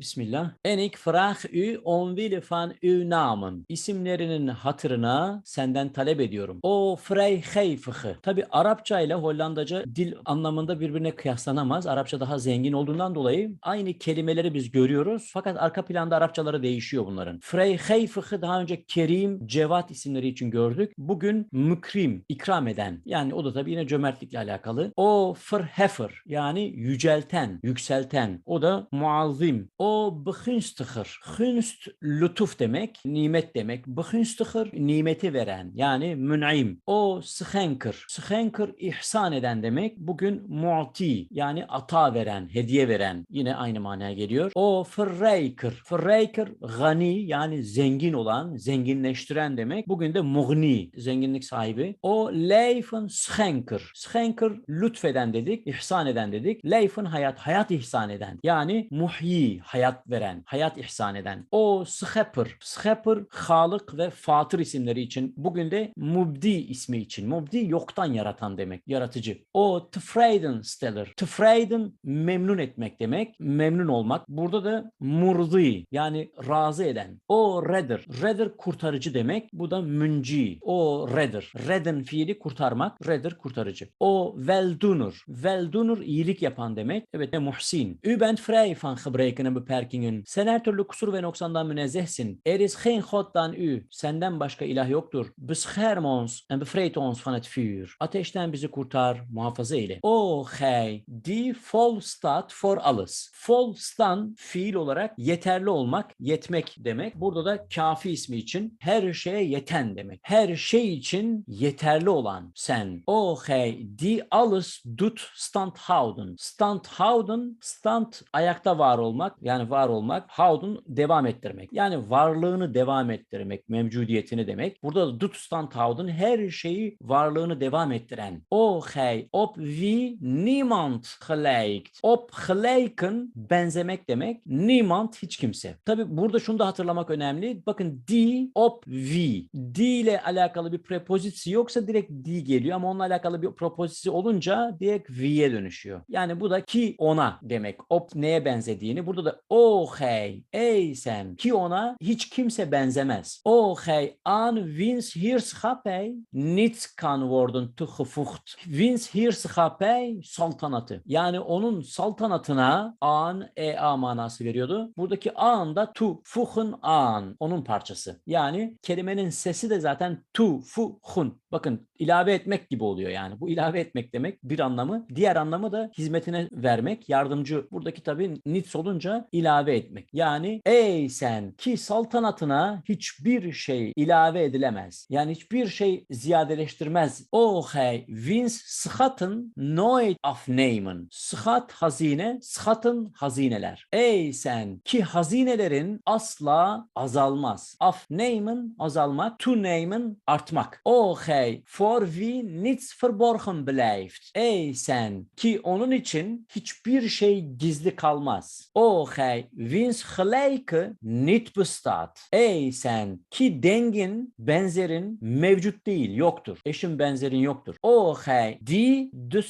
Bismillah. Enik frah ü onvil van ü namın. İsimlerinin hatırına senden talep ediyorum. O frey heyfıhı. Tabi Arapça ile Hollandaca dil anlamında birbirine kıyaslanamaz. Arapça daha zengin olduğundan dolayı aynı kelimeleri biz görüyoruz. Fakat arka planda Arapçaları değişiyor bunların. Frey heyfıhı daha önce Kerim, Cevat isimleri için gördük. Bugün mükrim, ikram eden. Yani o da tabii yine cömertlikle alakalı. O fırhefer yani yücelten, yükselten. O da muazzim. O bıhınstıhır. Hınst lütuf demek, nimet demek. Bıhınstıhır nimeti veren yani mün'im. O sıhenkır. Sıhenkır ihsan eden demek. Bugün mu'ti yani ata veren, hediye veren. Yine aynı manaya geliyor. O fırreykır. Fırreykır gani yani zengin olan, zenginleştiren demek. Bugün de mughni, zenginlik sahibi. O leyfın schenker. Schenker lütfeden dedik, ihsan eden dedik. Leyfın hayat, hayat ihsan eden. Yani muhyi, hayat veren, hayat ihsan eden. O schepper. Schepper, Halık ve Fatır isimleri için. Bugün de Mubdi ismi için. Mubdi yoktan yaratan demek, yaratıcı. O tefreiden steller. Tefreiden memnun etmek demek, memnun olmak. Burada da murzi yani razı eden. O redder. Redder kurtarıcı demek. Bu da münci. O redder. Redden fiili kurtarmak. Redder kurtarıcı. O veldunur. Veldunur iyilik yapan demek. Evet ve muhsin. Bent vrij van gebreken en beperkingen. Sen her türlü kusur ve noksandan münezzehsin. Er is geen goddan u. Senden başka ilah yoktur. Bescherm ons en bevrijd ons van het vuur. Ateşten bizi kurtar, muhafaza eyle. O hey, die vol staat for alles. Vol stan fiil olarak yeterli olmak, yetmek demek. Burada da kafi ismi için her şeye yeten demek. Her şey için yeterli olan sen. O hey, die alles doet standhouden. Standhouden, stand ayakta var olmak yani var olmak. Houden devam ettirmek. Yani varlığını devam ettirmek, mevcudiyetini demek. Burada da doet standhouden her şeyi varlığını devam ettiren. O hey, op wie niemand gelijkt. Op gelijken benzemek demek. Niemand hiç kimse. Tabi burada şunu da hatırlamak önemli. Bakın die, op wie. Die ile alakalı bir prepozisi yoksa direkt die geliyor ama onunla alakalı bir propozisi olunca direkt wie'ye dönüşüyor. Yani bu da ki ona demek. Op neye benzediğini. Burada da o hey, ey sen ki ona hiç kimse benzemez. O hey, an wiens heerschappij niet kan worden toegevoegd. Wiens heerschappij saltanatı. Yani onun saltanatına an e a manası veriyordu. Buradaki an da tu fuhun an onun parçası. Yani kelimenin sesi de zaten tu fuhun. Bakın ilave etmek gibi oluyor yani. Bu ilave etmek demek bir anlamı. Diğer anlamı da hizmetine vermek, yardımcı. Buradaki tabii nits olunca ilave etmek. Yani ey sen ki saltanatına hiçbir şey ilave edilemez. Yani hiçbir şey ziyadeleştirmez. O hey wins sıhatın nooit afnemen. Sıhat hazine, sıhatın hazineler. Ey sen ki hazinelerin asla azalmaz. Afnemen azalmak, toenemen artmak. O hey for wie niets verborgen blijft. Ey sen ki onun için hiçbir şey gizli kalmaz. O hey wiens gelijke niet bestaat. Ey sen ki dengin, benzerin mevcut değil, yoktur. Eşin benzerin yoktur. O hey die de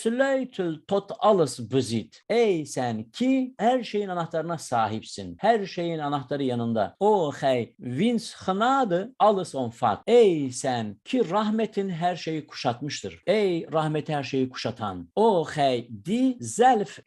tot alles bezit. Ey sen ki her şeyin anahtarına sahipsin. Her şeyin anahtarı yanında. O hey wiens genade alles omvat. Ey sen ki rahmetin her şeyi kuşatmıştır. Ey rahmet her şeyi kuşatan. O hey die zelf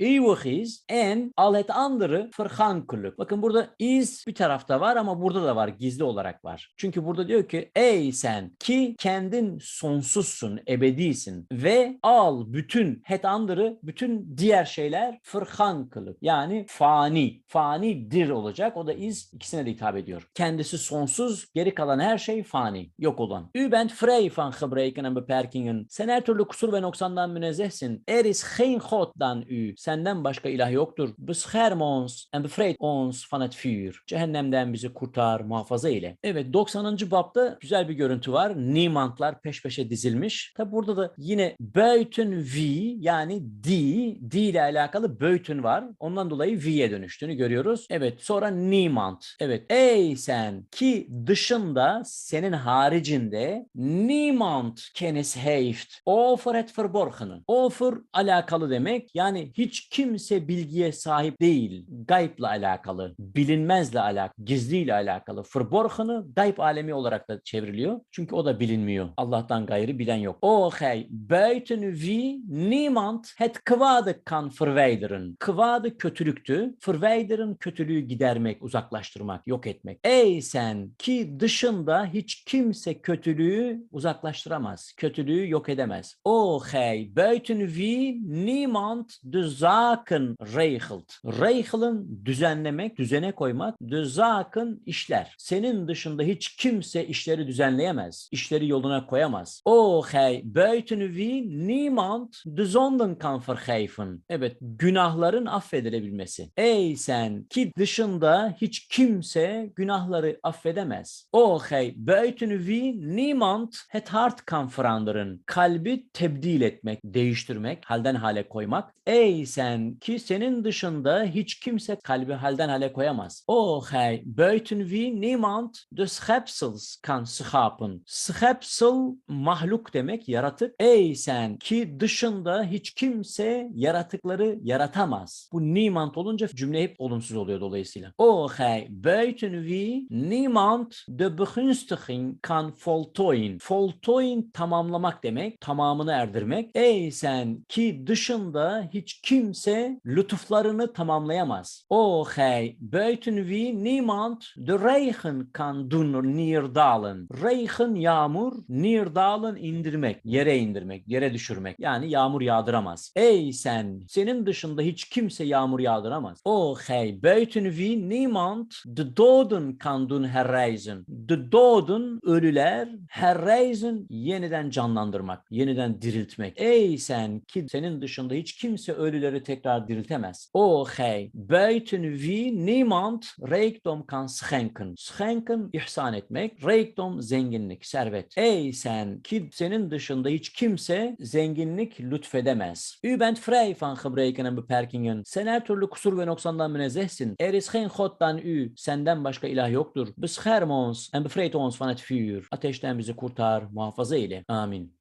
is en al het andere vergankelijk. Bakın burada is bir tarafta var ama burada da var. Gizli olarak var. Çünkü burada diyor ki ey sen ki kendin sonsuzsun, ebedisin ve al bütün het andere, bütün diğer şeyler fırhankılık. Yani fani. Fanidir olacak. O da is ikisine de hitap ediyor. Kendisi sonsuz, geri kalan her şey fani. Yok olan. U bent vrij van gebreken en beperkingen. Sen her türlü kusur ve noksandan münezzehsin. Er is geen goddan u. Senden başka ilah yoktur. Bescherm ons en bevrijd ons van het vuur. Cehennemden bizi kurtar, muhafaza eyle. Evet 90. babda güzel bir görüntü var. Nimantlar peş peşe dizilmiş. Tabi burada da yine böğtün vi yani di, di ile alakalı böğtün var. Ondan dolayı vi'ye dönüştüğünü görüyoruz. Evet sonra nimant. Evet ey sen ki dışında senin haricinde niman niemand kennis heeft over het verborgene. Over alakalı demek yani hiç kimse bilgiye sahip değil. Gaybla alakalı, bilinmezle alakalı, gizliyle alakalı. Verborgene gayb alemi olarak da çevriliyor. Çünkü o da bilinmiyor. Allah'tan gayrı bilen yok. O hey buiten wie niemand het kwade kan verwijderen. Kwade kötülüktü. Verwijderen kötülüğü gidermek, uzaklaştırmak, yok etmek. Ey sen ki dışında hiç kimse kötülüğü uzaklaştıramaz. Kötülüğü yok edemez. O hey buiten wie niemand de zaken regelt. Regelen düzenlemek, düzene koymak. De işler. Senin dışında hiç kimse işleri düzenleyemez. İşleri yoluna koyamaz. O hey buiten wie niemand de zonden kan vergeven. Evet günahların affedilebilmesi. Ey sen ki dışında hiç kimse günahları affedemez. O hey buiten wie niemand het hart kan veranderen. Kalbi tebdil etmek, değiştirmek, halden hale koymak. Ey sen ki senin dışında hiç kimse kalbi halden hale koyamaz. O hey buiten wie niemand de schepsels kan schapen. Schepsel mahluk demek, yaratık. Ey sen ki dışında hiç kimse yaratıkları yaratamaz. Bu niemand olunca cümle hep olumsuz oluyor dolayısıyla. O hey buiten wie niemand de begunstiging kan voltooien. Voltooien tamamlamak demek, tamamını erdirmek. Ey sen ki dışında hiç kimse lütuflarını tamamlayamaz. O hey buiten wie niemand de regen kan doen neerdalen. Regen yağmur, neerdalen indirmek, yere indirmek, yere düşürmek. Yani yağmur yağdıramaz. Ey sen, senin dışında hiç kimse yağmur yağdıramaz. O hey buiten wie niemand de doden kan doen herrijzen. De doden ölüler, herrijzen yeniden canlandırmak, yeniden diriltmek. Ey sen ki senin dışında hiç kimse ölüleri tekrar diriltemez. O hey buiten wie niemand rijkdom kan schenken. Schenken ihsan etmek, rijkdom zenginlik, servet. Ey sen ki senin dışında hiç kimse zenginlik lütfedemez. U bent vrij van gebreken en beperkingen. Sen her türlü kusur ve noksandan münezzehsin. Er is geen God dan u. Senden başka ilah yoktur. Bescherm ons en bevrijd ons van het vuur. Ateşten bizi kurtar, muhafaza eyle. Amin.